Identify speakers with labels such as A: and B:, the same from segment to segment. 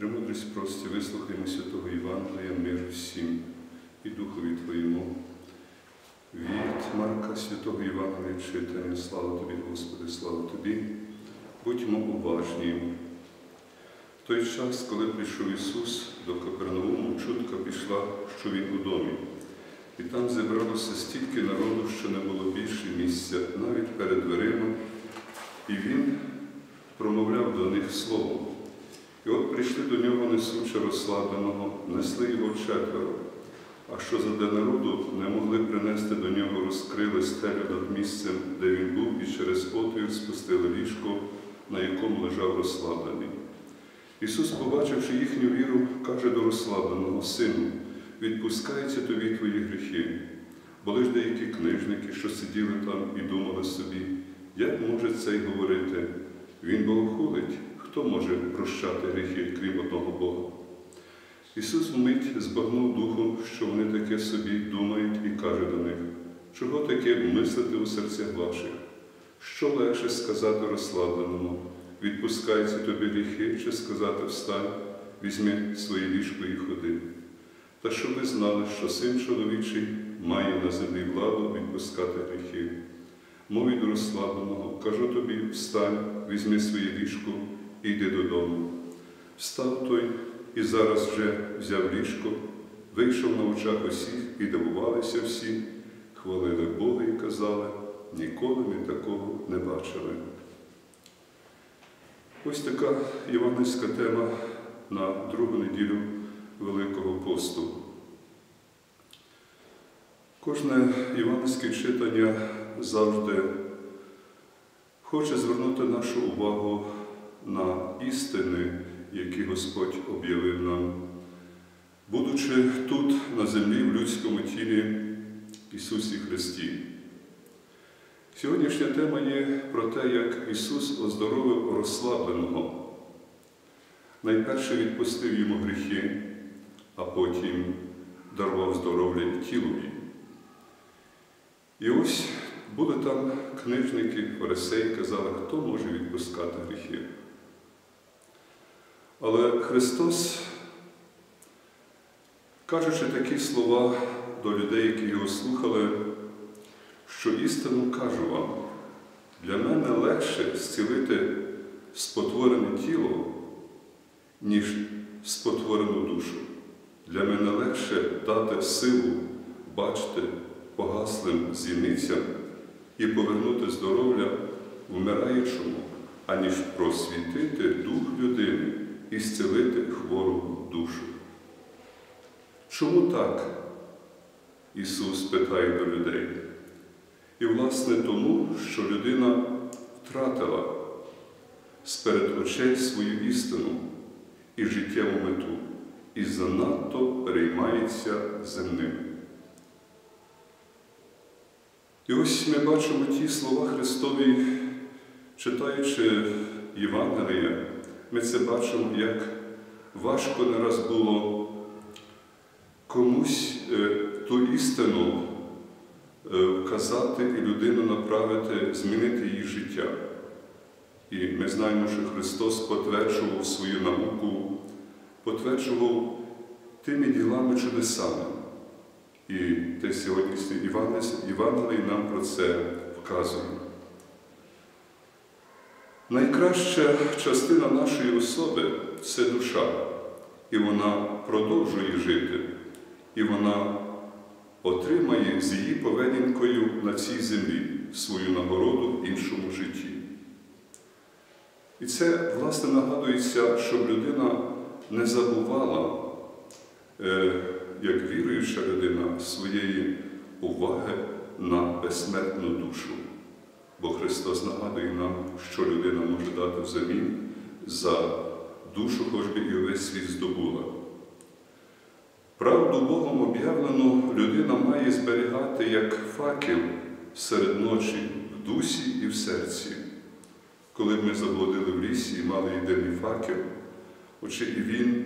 A: Премудрість прості, вислухаймо святого Євангелія, мир всім і Духові Твоєму. Від Марка Святого Євангелія читання, слава Тобі, Господи, слава Тобі. Будьмо уважні. В той час, коли прийшов Ісус до Капернауму, чутка пішла, що Він у домі. І там зібралося стільки народу, що не було більше місця навіть перед дверима, і Він промовляв до них слово. І от прийшли до нього несучи розслабленого, несли його четверо, а що заде народу не могли принести до нього, розкрили стелю над місцем, де він був, і через отвір спустили ліжко, на якому лежав розслаблений. Ісус, побачивши їхню віру, каже до розслабленого Сину, відпускаються тобі твої гріхи. Були ж деякі книжники, що сиділи там і думали собі, як може цей говорити? Він богохулить, хто може прощати гріхи, крім одного Бога? Ісус вмить збагнув духом, що вони таке собі думають, і каже до них, чого таке мислити у серцях ваших? Що легше сказати розслабленому, відпускаються тобі гріхи, чи сказати встань, візьми своє ліжко і ходи. Та щоб ви знали, що син чоловічий має на землі владу відпускати гріхи. Мові до розслабленого, кажу тобі, встань, візьми своє ліжко і йди додому. Встав той і зараз вже взяв ліжко, вийшов на очах усіх і дивувалися всі, хвалили Бога і казали, ніколи ми такого не бачили. Ось така євангельська тема на другу неділю Великого посту. Кожне євангельське читання завжди хоче звернути нашу увагу на істини, які Господь об'явив нам, будучи тут, на землі, в людському тілі Ісусі Христі. Сьогоднішня тема є про те, як Ісус оздоровив розслабленого. Найперше відпустив йому гріхи, а потім дарував здоров'я тілові. І ось були там книжники, фарисеї, казали, хто може відпускати гріхи. Але Христос, кажучи такі слова до людей, які його слухали, що істину кажу вам, для мене легше зцілити спотворене тіло, ніж спотворену душу. Для мене легше дати силу бачити погаслим зіницям і повернути здоров'я вмираючому, аніж просвітити дух людини і зцілити хвору душу. Чому так? Ісус питає до людей. І, власне, тому, що людина втратила сперед очей свою істину і життєву мету, і занадто переймається земним. І ось ми бачимо ті слова Христові, читаючи Євангелія, ми це бачимо, як важко не раз було комусь ту істину вказати і людину направити, змінити її життя. І ми знаємо, що Христос потверджував свою науку, потверджував тими ділами чудесами. І те сьогоднішнє Євангелій нам про це вказує. Найкраща частина нашої особи це душа, і вона продовжує жити, і вона отримає з її поведінкою на цій землі свою нагороду в іншому житті. І це, власне, нагадується, щоб людина не забувала, як віруюча людина, своєї уваги на безсмертну душу. Бо Христос нагадує нам, що людина може дати взамін за душу, хоч би і весь світ здобула. Правду Богом об'явлену людина має зберігати як факел серед ночі в дусі і в серці. Коли ми заблудили в лісі і мали єдиний факел, очі і він,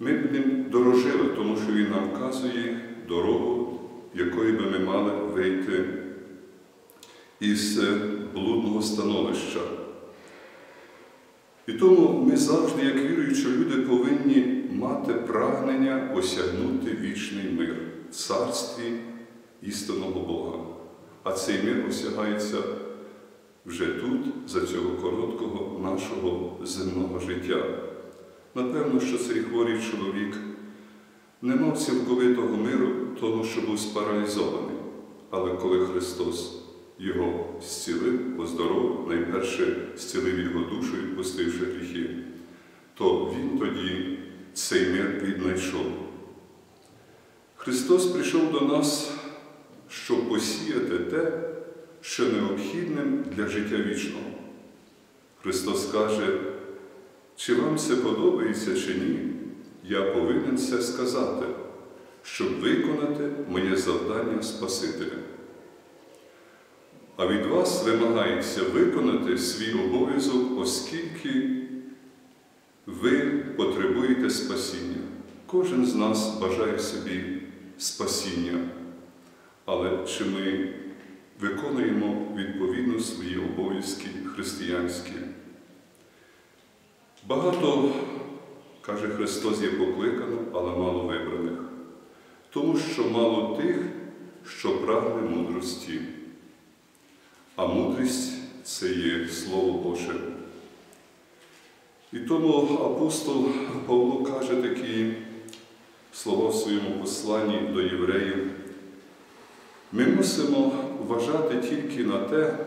A: ми б ним дорожили, тому що він нам вказує дорогу, якою би ми мали вийти із блудного становища. І тому ми завжди, як віруючі, люди повинні мати прагнення осягнути вічний мир в царстві істинного Бога. А цей мир осягається вже тут, за цього короткого нашого земного життя. Напевно, що цей хворий чоловік не мав цілковитого миру, тому що був спаралізований. Але коли Христос його зцілив, оздоровив, найперше зцілив його душу, відпустивши гріхи, то він тоді цей мир віднайшов. Христос прийшов до нас, щоб посіяти те, що необхідним для життя вічного. Христос каже, чи вам це подобається, чи ні, я повинен це сказати, щоб виконати моє завдання Спасителя. А від вас вимагається виконати свій обов'язок, оскільки ви потребуєте спасіння. Кожен з нас бажає собі спасіння. Але чи ми виконуємо відповідно свої обов'язки християнські? Багато, каже Христос, є покликано, але мало вибраних, тому що мало тих, що прагне мудрості. А мудрість це є Слово Боже. І тому апостол Павло каже такі слова в своєму посланні до євреїв. Ми мусимо вважати тільки на те,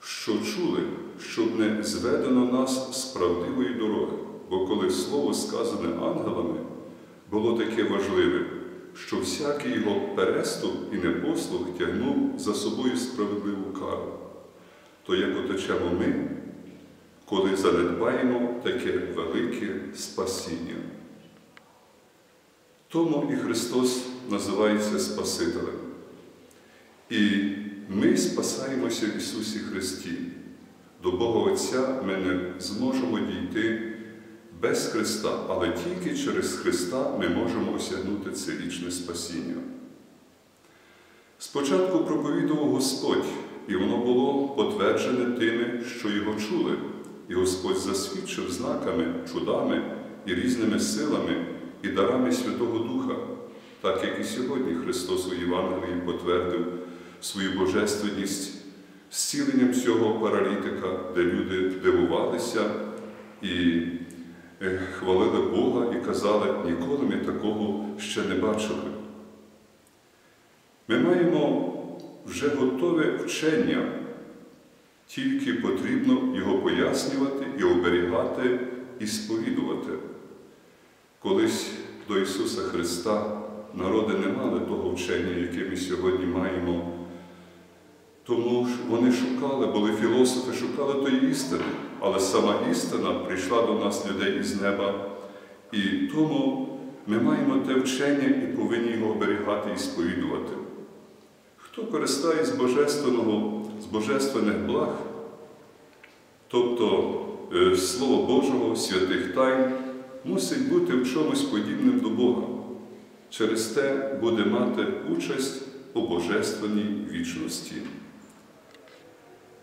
A: що чули, щоб не зведено нас з правдивої дороги. Бо коли слово сказане ангелами було таке важливе, що всякий його переступ і непослух тягнув за собою справедливу кару, то як отечемо ми, коли занедбаємо таке велике спасіння. Тому і Христос називається Спасителем. І ми спасаємося в Ісусі Христі. До Бога Отця ми не зможемо дійти без Христа, але тільки через Христа ми можемо осягнути це вічне спасіння. Спочатку проповідував Господь, і воно було потверджене тими, що його чули, і Господь засвідчив знаками, чудами і різними силами і дарами Святого Духа, так як і сьогодні Христос у Євангелії потвердив свою божественність зціленням цього паралітика, де люди дивувалися і хвалили Бога і казали, ніколи ми такого ще не бачили. Ми маємо вже готове вчення, тільки потрібно його пояснювати і оберігати і сповідувати. Колись до Ісуса Христа народи не мали того вчення, яке ми сьогодні маємо. Тому вони шукали, були філософи, шукали тої істини, але сама істина прийшла до нас людей із неба. І тому ми маємо те вчення і повинні його оберігати і сповідувати. Хто користає з божественного, з божественних благ, тобто Слово Божого, святих тайн, мусить бути в чомусь подібним до Бога. Через те буде мати участь у божественній вічності.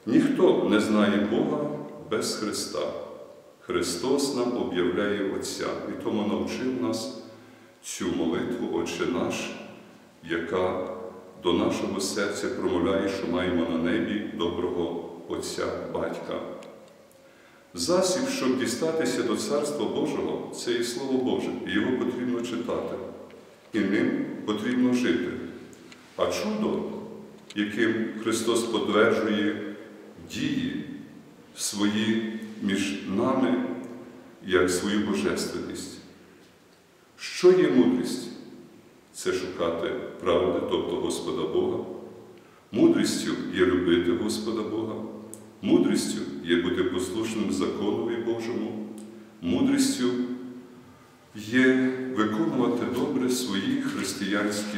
A: Ніхто не знає Бога без Христа. Христос нам об'являє Отця і тому навчив нас цю молитву, Отче наш, яка до нашого серця промовляє, що маємо на небі доброго Отця Батька. Засіб, щоб дістатися до Царства Божого, це і Слово Боже, і його потрібно читати, і ним потрібно жити. А чудо, яким Христос підтверджує дії свої між нами, як свою божественність. Що є мудрість? Це шукати правди, тобто Господа Бога. Мудрістю є любити Господа Бога. Мудрістю є бути послушним законові Божому. Мудрістю є виконувати добре свої християнські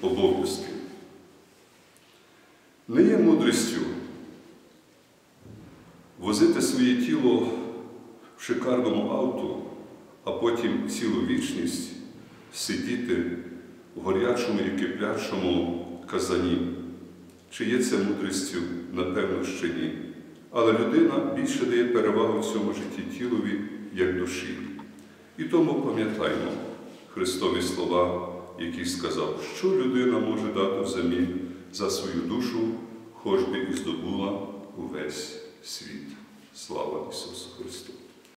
A: обов'язки. Не є мудрістю своє тіло в шикарному авто, а потім цілу вічність сидіти в горячому і киплячому казані. Чи є це мудрістю? Напевно, ще ні. Але людина більше дає перевагу в цьому житті тілові, як душі. І тому пам'ятаймо Христові слова, які сказав, що людина може дати взамін за свою душу, хоч би і здобула Слава Ісусу Христу!